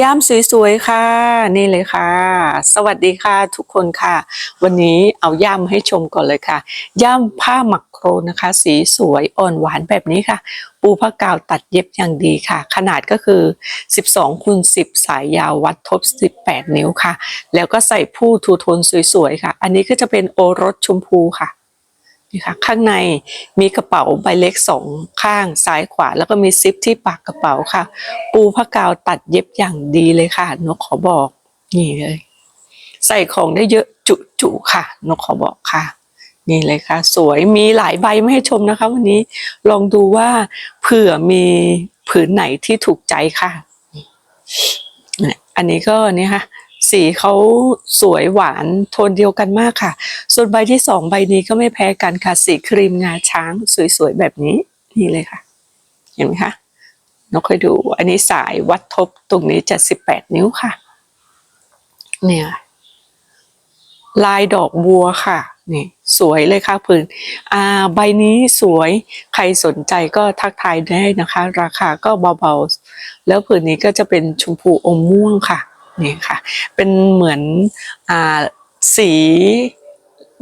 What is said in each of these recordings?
ย่ามสวยๆ ค่ะ นี่เลยค่ะ สวัสดีค่ะทุกคนค่ะ วันนี้เอาย่ามให้ชมก่อนเลยค่ะ ย่ามผ้าหมักโครนนะคะ สีสวยอ่อนหวานแบบนี้ค่ะ ปูผ้ากาวตัดเย็บอย่างดีค่ะ ขนาดก็คือ 12คูณ10 สายยาววัดทบ 18 นิ้วค่ะ แล้วก็ใส่ผู้ทูโทนสวยๆ ค่ะ อันนี้ก็จะเป็นโอรสชมพูค่ะ นี่ค่ะข้างในมีกระเป๋าใบเล็กสองข้างซ้ายขวา แล้วก็มีซิปที่ปากกระเป๋าค่ะ ปูผ้ากาวตัดเย็บอย่างดีเลยค่ะนกขอบอกนี่เลย ใส่ของได้เยอะจุจุค่ะนกขอบอกค่ะ นี่เลยค่ะ สวยมีหลายใบไม่ให้ชมนะคะ วันนี้ลองดูว่าเผื่อมีผืนไหนที่ถูกใจค่ะ อันนี้ก็นี่ค่ะ สีเขาสวยหวานโทนเดียวกันมากค่ะ ส่วนใบที่สองใบนี้ก็ไม่แพ้กันค่ะ สีครีมงาช้างสวยๆแบบนี้นี่เลยค่ะ เห็นไหมคะนกเคยดู อันนี้สายวัดทบตรงนี้จะสิบแปดนิ้วค่ะ เนี่ยลายดอกบัวค่ะนี่สวยเลยค่ะพื้นอ่าใบนี้สวยใครสนใจก็ทักทายได้นะคะ ราคาก็เบาๆ แล้วผืนนี้ก็จะเป็นชมพูอมม่วงค่ะ นี่ค่ะ เป็นเหมือนอ่าสี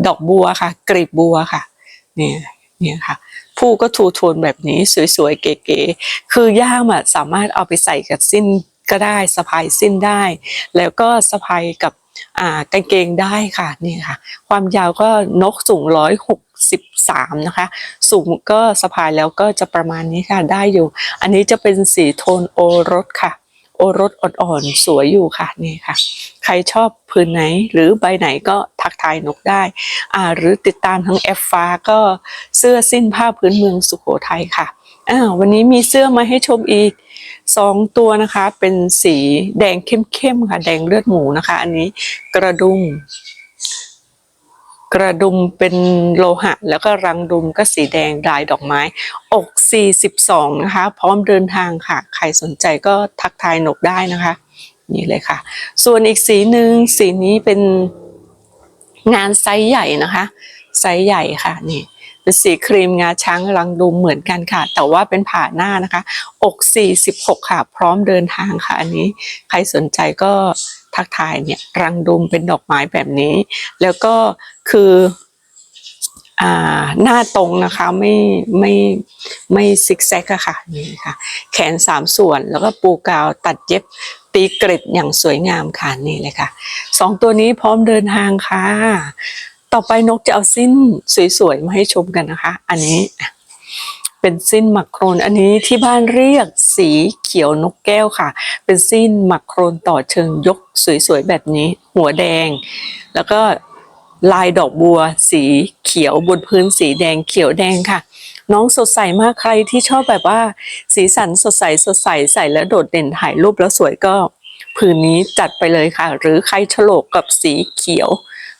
ดอกบัวค่ะ กลีบบัวค่ะนี่นี่ค่ะผู้ก็ทูโทนแบบนี้สวยๆเก๋ๆคือย่ามอะสามารถเอาไปใส่กับสิ้นก็ได้สะพายสิ้นได้ แล้วก็สะพายกับกางเกงได้ค่ะนี่ค่ะ ความยาวก็นกสูงร้อยหกสิบสามนะคะสูงก็สะพายแล้วก็จะประมาณนี้ค่ะได้อยู่ อันนี้จะเป็นสีโทนโอรสค่ะ โอรสอ่อนๆสวยอยู่ค่ะนี่ค่ะ ใครชอบพื้นไหนหรือใบไหนก็ทักทายนกได้ อ่า หรือติดตามทั้งแอฟฟ้าก็เสื้อสิ้นผ้าพื้นเมืองสุโขทัยค่ะอ่าวันนี้มีเสื้อมาให้ชมอีกสองตัวนะคะ เป็นสีแดงเข้มๆค่ะ แดงเลือดหมูนะคะ อันนี้กระดุม กระดุมเป็นโลหะ แล้วก็รังดุมก็สีแดงลายดอกไม้ อก 42 นะคะ พร้อมเดินทางค่ะ ใครสนใจก็ทักทายหนกได้นะคะ นี่เลยค่ะ ส่วนอีกสีหนึ่งสีนี้เป็นงานไซส์ใหญ่นะคะ ไซส์ใหญ่ค่ะนี่เป็นสีครีมงาช้างรังดุมเหมือนกันค่ะ แต่ว่าเป็นผ่าหน้านะคะ อก 46 ค่ะ พร้อมเดินทางค่ะอันนี้ ใครสนใจก็ ทักทายเนี่ยรังดุมเป็นดอกไม้แบบนี้ แล้วก็คืออ่าหน้าตรงนะคะไม่ไม่ไม่ซิกแซกอะค่ะนี่ค่ะ แขนสามส่วนแล้วก็ปูกาวตัดเย็บตีกร็ดอย่างสวยงามค่ะนี่เลยค่ะสองตัวนี้พร้อมเดินทางค่ะ ต่อไปนกจะเอาสิ้นสวยๆมาให้ชมกันนะคะ อันนี้ เป็นสิ้นหมักโครน อันนี้ที่บ้านเรียกสีเขียวนกแก้วค่ะ เป็นสิ้นหมักโครนต่อเชิงยกสวยๆแบบนี้ หัวแดง แล้วก็ลายดอกบัว สีเขียวบนพื้นสีแดงเขียวแดงค่ะ น้องสดใสมากใครที่ชอบแบบว่า สีสันสดใสสดใสใส่แล้วโดดเด่นถ่ายรูปแล้วสวยก็ผืนนี้จัดไปเลยค่ะ หรือใครฉลกกับสีเขียว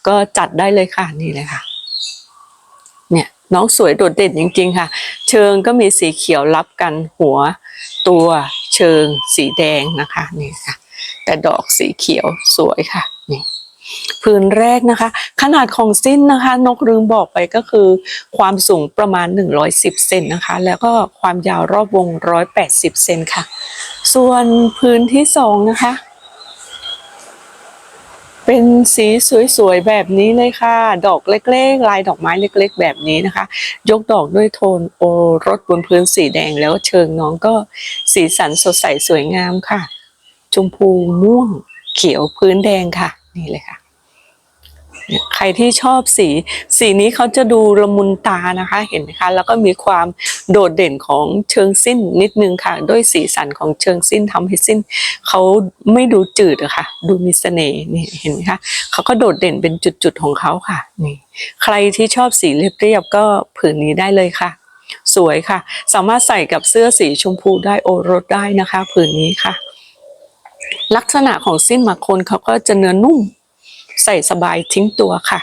ก็จัดได้เลยค่ะนี่เลยค่ะ น้องสวยโดดเด่นจริง ๆ ค่ะ เชิงก็มีสีเขียวรับกันหัว ตัวเชิงสีแดงนะคะนี่ค่ะ แต่ดอกสีเขียวสวยค่ะนี่พื้นแรกนะคะ ขนาดของสิ้นนะคะ นกลืมบอกไปก็คือ ความสูงประมาณ 110เซนนะคะ แล้วก็ความยาวรอบวง 180เซนค่ะ ส่วนพื้นที่สองนะคะ เป็นสีสวยๆแบบนี้เลยค่ะ ดอกเล็กๆ ลายดอกไม้เล็ก ๆ แบบนี้นะคะ ยกดอกด้วยโทนโอรสบนพื้นสีแดงแล้วเชิงน้องก็สีสันสดใสสวยงามค่ะ ชมพูม่วงเขียวพื้นแดงค่ะ นี่เลยค่ะ ใครที่ชอบสี สีนี้เขาจะดูละมุนตานะคะเห็นไหมคะ แล้วก็มีความโดดเด่นของเชิงสิ้นนิดนึงค่ะ ด้วยสีสันของเชิงสิ้นทำให้สิ้นเขาไม่ดูจืดอะค่ะ ดูมีเสน่ห์นี่เห็นไหมคะเขาก็โดดเด่นเป็นจุดๆของเขาค่ะนี่ใครที่ชอบสีเรียบๆก็ผืนนี้ได้เลยค่ะ สวยค่ะ สามารถใส่กับเสื้อสีชมพูได้โอรสได้นะคะ ผืนนี้ค่ะ ลักษณะของสิ้นมาคนเขาก็จะเนื้อนุ่ม ใส่สบายทิ้งตัวค่ะ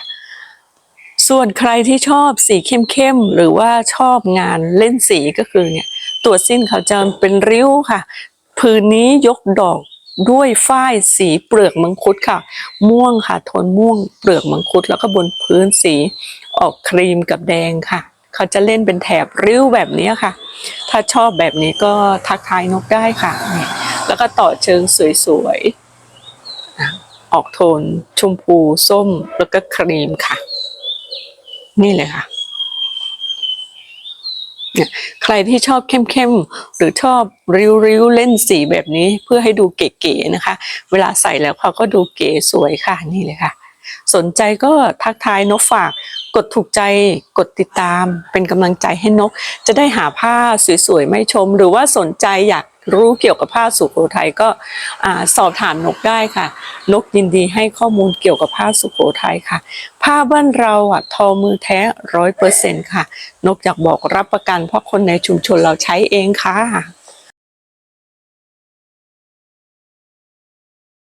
ส่วนใครที่ชอบสีเข้มๆหรือว่าชอบงานเล่นสีก็คือเนี่ยตัวสิ้นเขาจะเป็นริ้วค่ะ ผืนนี้ยกดอกด้วยฝ้ายสีเปลือกมังคุดค่ะ ม่วงค่ะโทนม่วงเปลือกมังคุด แล้วก็บนพื้นสีออกครีมกับแดงค่ะ เขาจะเล่นเป็นแถบริ้วแบบนี้ค่ะ ถ้าชอบแบบนี้ก็ทักทายนกได้ค่ะนี่แล้วก็ต่อเชิงสวยๆ อออกโทน ชมพูส้มแล้วก็ครีมค่ะ นี่เลยค่ะเนี่ยใครที่ชอบเข้มๆ หรือชอบริ้วๆ เล่นสีแบบนี้เพื่อให้ดูเก๋ๆนะคะ เวลาใส่แล้วเขาก็ดูเก๋สวยค่ะนี่เลยค่ะ สนใจก็ทักทายนกฝาก กดถูกใจกดติดตาม เป็นกำลังใจให้นก จะได้หาผ้าสวยๆไม่ชม หรือว่าสนใจอยาก รู้เกี่ยวกับผ้าสุโขทัยก็สอบถามนกได้ค่ะ นกยินดีให้ข้อมูลเกี่ยวกับผ้าสุโขทัยค่ะ ผ้าบ้านเราอะทอมือแท้ร้อยเปอร์เซ็นต์ค่ะ นกอยากบอกรับประกันเพราะคนในชุมชนเราใช้เองค่ะ